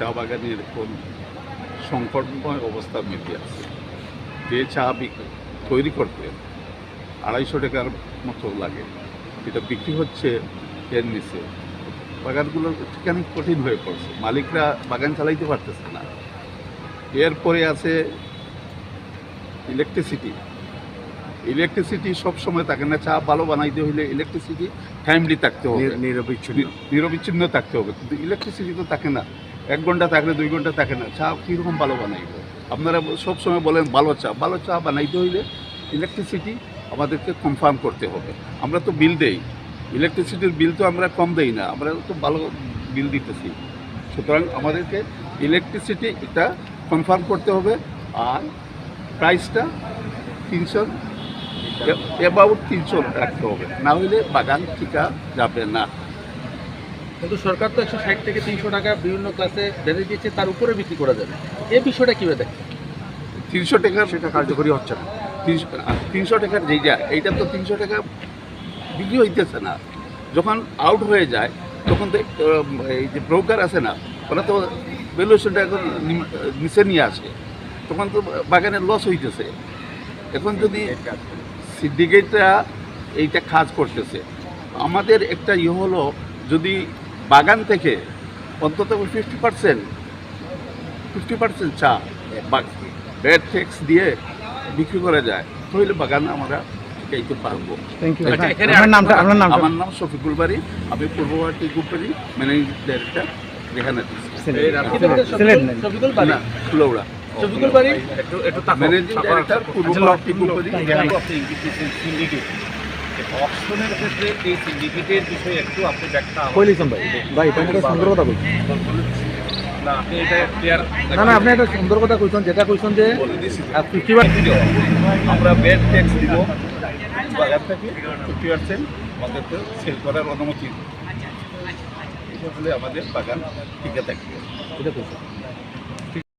চা বাগানের এখন সংকটময় অবস্থা মধ্যে আছে। যে চা তৈরি করতে আড়াইশো টাকার মতো লাগে এটা বিক্রি হচ্ছে এর নিচে। বাগানগুলো ঠিকানি কঠিন হয়ে পড়ছে, মালিকরা বাগান চালাইতে পারতেছে না। এরপরে আছে ইলেকট্রিসিটি ইলেকট্রিসিটি সব সময় থাকে না চা ভালো বানাইতে হইলে ইলেকট্রিসিটি টাইমলি থাকতে হবে। নিরবিচ্ছিন্ন। নিরবিচ্ছিন্ন থাকতে হবে। কিন্তু ইলেকট্রিসিটি তো থাকে না। এক ঘণ্টা থাকলে দুই ঘণ্টা থাকে না। চা কীরকম ভালো বানাইবে? আপনারা সব সময় বলেন ভালো চা। ভালো চা বানাইতে হইলে ইলেকট্রিসিটি আমাদেরকে কনফার্ম করতে হবে। আমরা তো বিল দেই। ইলেকট্রিসিটির বিল তো আমরা কম দেই না। আমরা তো ভালো বিল দিতেছি। সুতরাং আমাদেরকে ইলেকট্রিসিটি এটা কনফার্ম করতে হবে। আর প্রাইসটা তিনশো অ্যাবাউট তিনশো রাখতে হবে। না হলে বাগান ঠিকা যাবে না। কিন্তু সরকার তো একশো ষাট থেকে তিনশো টাকা বিভিন্ন ক্লাসে বেঁধে দিয়েছে তার উপরে বিক্রি করা যাবে। এই বিষয়টা কীভাবে দেখেন? তিনশো টাকার সেটা কার্যকরী হচ্ছে না। তিনশো তিনশো টাকার যেইটা এইটা তো তিনশো টাকা বিক্রি হইতেছে না। যখন আউট হয়ে যায় তখন তো এই যে ব্রোকার আছে না ওরা তো ভ্যালুয়েশনটা এখন নিচে নিয়ে আসে। তখন তো বাগানের লস হইতেছে। এখন যদি সিন্ডিকেটরা এইটা কাজ করতেছে। আমাদের একটা ইয়ে হলো যদি বাগান থেকে অন্তত ফিফটি পার্সেন্ট ফিফটি পার্সেন্ট চা ব্যাড ট্যাক্স দিয়ে বিক্রি করা যায় তাহলে বাগান আমরা শিখাইতে পারব। আচ্ছা, এখানে আমার নাম শফিকুল বাড়ি আমি পূর্ববর্তী কোম্পানি ম্যানেজিং ডাইরেক্টর রেহানা এই রাজনীতিবিদের সিলেট। শফিকুল- বাড়ি? ম্যানেজিং ডাইরেক্টর অপশনের ক্ষেত্রে এই সিন্ডিকেটের বিষয়ে একটু আপনি ব্যাখ্যা আমাকে- ভাই? ভাই এটা একটা সুন্দর কথা কইছেন না আপনি এটা ক্লিয়ার না না আপনি একটা সুন্দর কথা কইছেন যেটা কইছেন যে আমরা ব্যাড ট্যাক্স দিব। বাজার থেকে ফিফটি পার্সেন্ট আমাদেরকে সেল করার অনুমতি। হলে আমাদের বাগান টিকে থাকবে এটা কইছেন।